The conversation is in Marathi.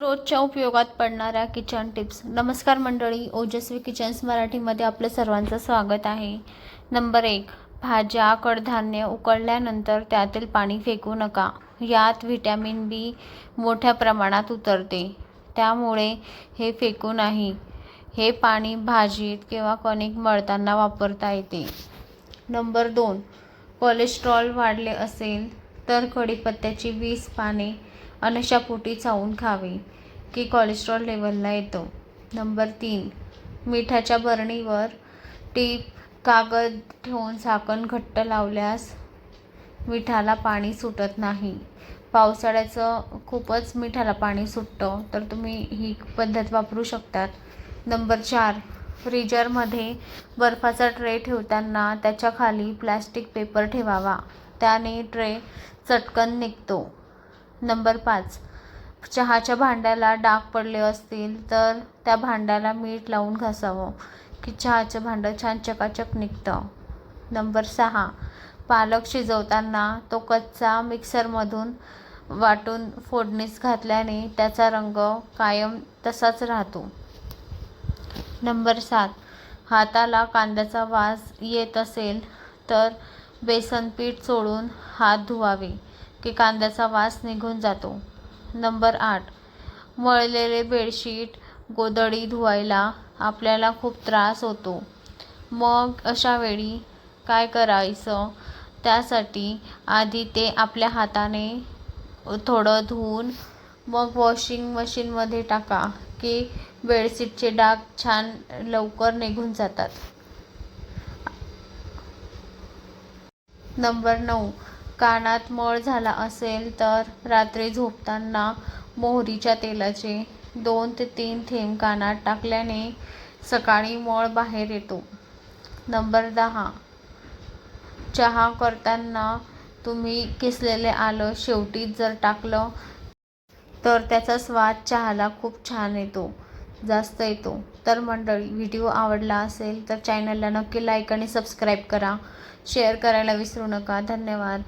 रोजच्या उपयोगात पडणाऱ्या किचन टिप्स. नमस्कार मंडळी ओजस्वी किचन्स मराठीमध्ये आपलं सर्वांचं स्वागत आहे. नंबर एक भाज्या कडधान्य उकळल्यानंतर त्यातील पाणी फेकू नका. यात व्हिटॅमिन बी मोठ्या प्रमाणात उतरते. त्यामुळे हे फेकू नाही. हे पाणी भाजीत किंवा कणिक मळताना वापरता येते. नंबर दोन कोलेस्ट्रॉल वाढले असेल तर कढीपत्त्याची वीस पाने अनशापोटी चावून खावे की कोलेस्ट्रॉल लेवलला येतो. नंबर तीन मिठाच्या बरणीवर टीप कागद ठेवून झाकण घट्ट लावल्यास मिठाला पाणी सुटत नाही. पावसाळ्याचं खूपच मिठाला पाणी सुटतं तर तुम्ही ही पद्धत वापरू शकतात. नंबर चार फ्रीजरमध्ये बर्फाचा ट्रे ठेवताना त्याच्याखाली प्लॅस्टिक पेपर ठेवावा. त्याने ट्रे चटकन निघतो. नंबर पाच. चहाच्या भांड्याला डाग पडले असतील तर त्या भांड्याला मीठ लावून घासावं की चहाचं भांडं छान चकाचक निघतं. नंबर सहा. पालक शिजवताना तो कच्चा मिक्सरमधून वाटून फोडणीस घातल्याने त्याचा रंग कायम तसाच राहतो. नंबर सात. हाताला कांद्याचा वास येत असेल तर बेसन पीठ सोडून हात धुवावे. की कांद्याचा वास निघून जातो. नंबर आठ. मळलेले बेडशीट गोधडी धुवायला आपल्याला खूप त्रास होतो. मग अशा वेळी काय करायचं? त्यासाठी आधी ते आपल्या हाताने थोडं धुवून मग वॉशिंग मशीनमध्ये टाका की बेडशीटचे डाग छान लवकर निघून जातात. नंबर नऊ. कानात मळ झाला असेल तर रात्री झोपताना मोहरीच्या तेलाचे दोन ते तीन थेंब कानात टाकल्याने सकाळी मळ बाहेर येतो. नंबर दहा. चहा करताना तुम्ही किसलेले आलं शेवटीच जर टाकलं तर त्याचा स्वाद चहाला खूप छान येतो जास्त येतो. तर मंडळी व्हिडिओ आवडला असेल तर चॅनलला नक्की लाईक आणि सबस्क्राईब करा. शेअर करायला विसरू नका. धन्यवाद.